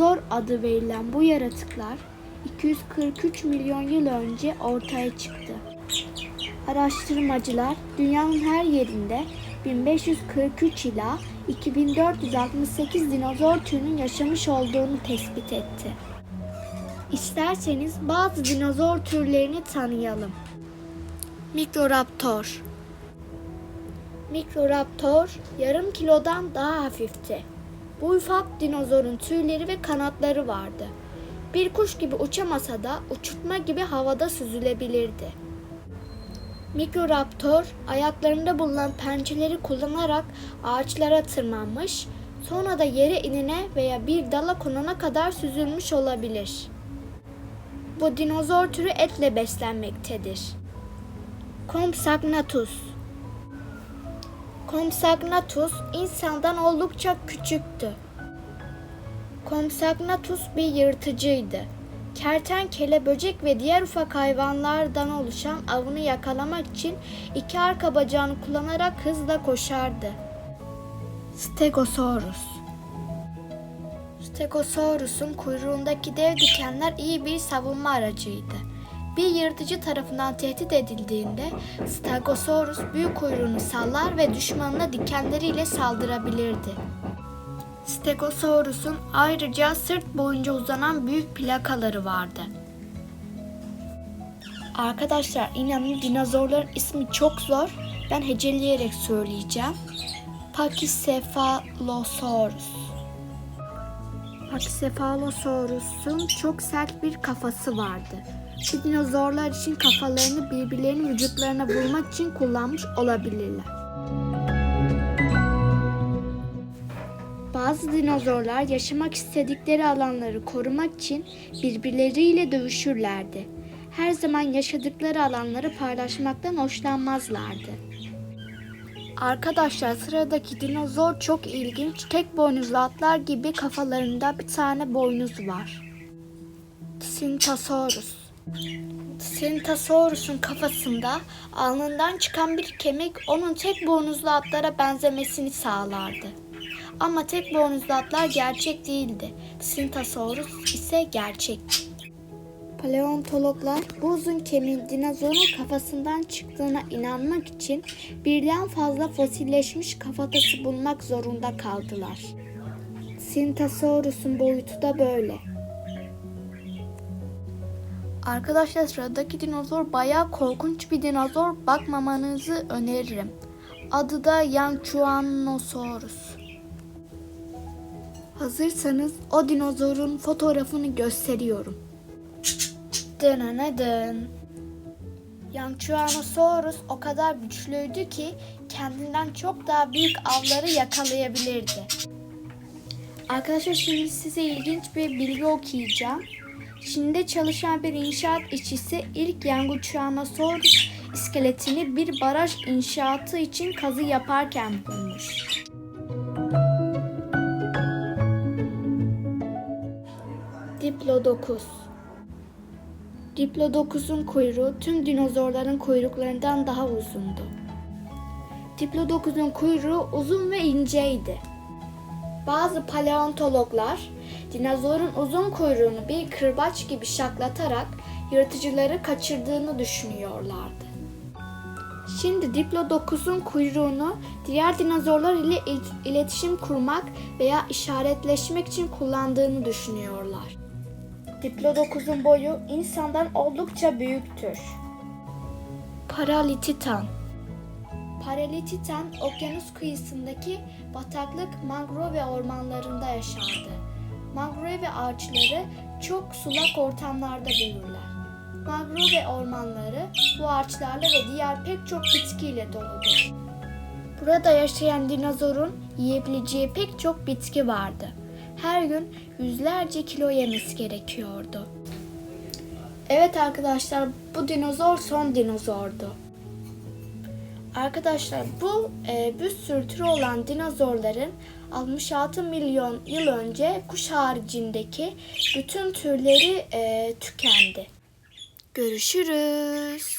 dinozor adı verilen bu yaratıklar 243 milyon yıl önce ortaya çıktı. Araştırmacılar dünyanın her yerinde 1543 ila 2468 dinozor türünün yaşamış olduğunu tespit etti. İsterseniz bazı dinozor türlerini tanıyalım. Mikroraptor Mikroraptor yarım kilodan daha hafifti. Bu ufak dinozorun tüyleri ve kanatları vardı. Bir kuş gibi uçamasa da uçurtma gibi havada süzülebilirdi. Mikroraptor ayaklarında bulunan pençeleri kullanarak ağaçlara tırmanmış, sonra da yere inene veya bir dala konana kadar süzülmüş olabilir. Bu dinozor türü etle beslenmektedir. Compsognathus Compsognathus insandan oldukça küçüktü. Compsognathus bir yırtıcıydı. Kertenkele, böcek ve diğer ufak hayvanlardan oluşan avını yakalamak için iki arka bacağını kullanarak hızla koşardı. Stegosaurus Stegosaurus'un kuyruğundaki dev dikenler iyi bir savunma aracıydı. Bir yırtıcı tarafından tehdit edildiğinde Stegosaurus büyük kuyruğunu sallar ve düşmanına dikenleriyle saldırabilirdi. Stegosaurus'un ayrıca sırt boyunca uzanan büyük plakaları vardı. Arkadaşlar inanın dinozorların ismi çok zor. Ben heceleyerek söyleyeceğim. Pachycephalosaurus. Pachycephalosaurus'un çok sert bir kafası vardı. Bu dinozorlar için kafalarını birbirlerinin vücutlarına vurmak için kullanmış olabilirler. Bazı dinozorlar yaşamak istedikleri alanları korumak için birbirleriyle dövüşürlerdi. Her zaman yaşadıkları alanları paylaşmaktan hoşlanmazlardı. Arkadaşlar sıradaki dinozor çok ilginç. Tek boynuzlu atlar gibi kafalarında bir tane boynuz var. Syntasaurus. Syntasaurus'un kafasında alnından çıkan bir kemik onun tek boynuzlu atlara benzemesini sağlardı. Ama tek boynuzlu atlar gerçek değildi. Syntasaurus ise gerçekti. Paleontologlar bu uzun kemiğin dinozorun kafasından çıktığına inanmak için birden fazla fosilleşmiş kafatası bulmak zorunda kaldılar. Syntasaurus'un boyutu da böyle. Arkadaşlar sıradaki dinozor bayağı korkunç bir dinozor. Bakmamanızı öneririm. Adı da Yanchuanosaurus. Hazırsanız o dinozorun fotoğrafını gösteriyorum. Dınanadın. Yanchuanosaurus o kadar güçlüydü ki kendinden çok daha büyük avları yakalayabilirdi. Arkadaşlar şimdi size ilginç bir bilgi okuyacağım. Çin'de çalışan bir inşaat işçisi ilk Yanchuanosaurus iskeletini bir baraj inşaatı için kazı yaparken bulmuş. Diplodocus Diplodocus'un kuyruğu tüm dinozorların kuyruklarından daha uzundu. Diplodocus'un kuyruğu uzun ve inceydi. Bazı paleontologlar dinozorun uzun kuyruğunu bir kırbaç gibi şaklatarak yırtıcıları kaçırdığını düşünüyorlardı. Şimdi Diplodocus'un kuyruğunu diğer dinozorlar ile il- iletişim kurmak veya işaretleşmek için kullandığını düşünüyorlar. Diplodocus'un boyu insandan oldukça büyüktür. Paralititan Paralititan okyanus kıyısındaki bataklık mangrove ormanlarında yaşardı. Mangrove ağaçları çok sulak ortamlarda büyürler. Mangrove ormanları bu ağaçlarla ve diğer pek çok bitkiyle doludur. Burada yaşayan dinozorun yiyebileceği pek çok bitki vardı. Her gün yüzlerce kilo yemesi gerekiyordu. Evet arkadaşlar bu dinozor son dinozordu. Arkadaşlar bu e, bir sürü türü olan dinozorların 66 milyon yıl önce kuş haricindeki bütün türleri e, tükendi. Görüşürüz.